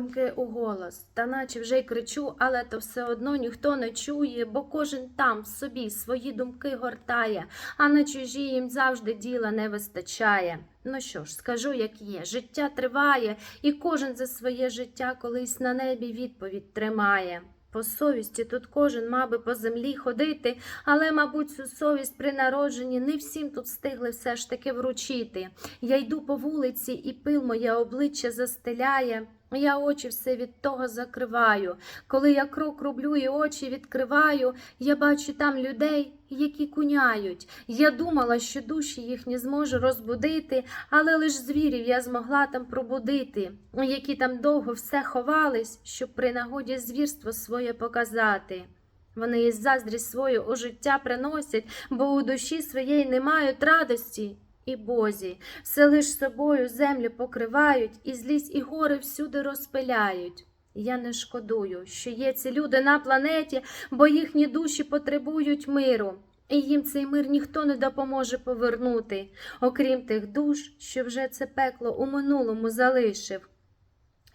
Думки у голос, та наче вже й кричу, але то все одно ніхто не чує, бо кожен там собі свої думки гортає, а на чужі їм завжди діла не вистачає. Ну що ж, скажу, як є, життя триває, і кожен за своє життя колись на небі відповідь тримає. По совісті тут кожен мав би по землі ходити, але, мабуть, цю совість при народженні не всім тут встигли все ж таки вручити. Я йду по вулиці, і пил моє обличчя застеляє. Я очі все від того закриваю. Коли я крок роблю і очі відкриваю, я бачу там людей, які куняють. Я думала, що душі їхні зможу розбудити, але лиш звірів я змогла там пробудити, які там довго все ховались, щоб при нагоді звірство своє показати. Вони із заздрість свою у життя приносять, бо у душі своєї не мають радості і бозі. Все лиш собою землю покривають, і злість і гори всюди розпиляють. Я не шкодую, що є ці люди на планеті, бо їхні душі потребують миру. І їм цей мир ніхто не допоможе повернути, окрім тих душ, що вже це пекло у минулому залишив.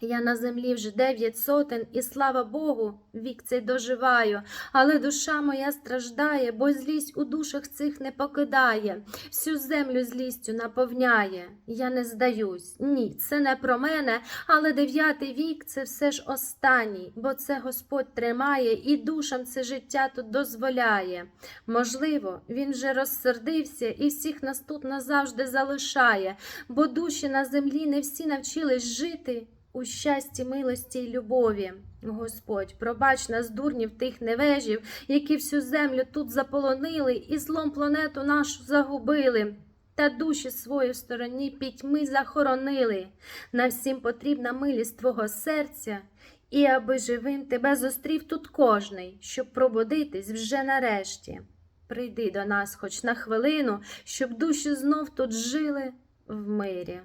Я на землі вже дев'ять сотень, і слава Богу, вік цей доживаю, але душа моя страждає, бо злість у душах цих не покидає, всю землю злістю наповняє. Я не здаюсь, ні, це не про мене, але дев'ятий вік це все ж останній, бо це Господь тримає і душам це життя тут дозволяє. Можливо, він вже розсердився і всіх нас тут назавжди залишає, бо душі на землі не всі навчились жити у щасті, милості й любові. Господь, пробач нас, дурнів тих невежів, які всю землю тут заполонили і злом планету нашу загубили. Та душі свої в стороні пітьми захоронили. На всім потрібна милість твого серця, і аби живим тебе зустрів тут кожний, щоб пробудитись вже нарешті. Прийди до нас хоч на хвилину, щоб душі знов тут жили в мирі.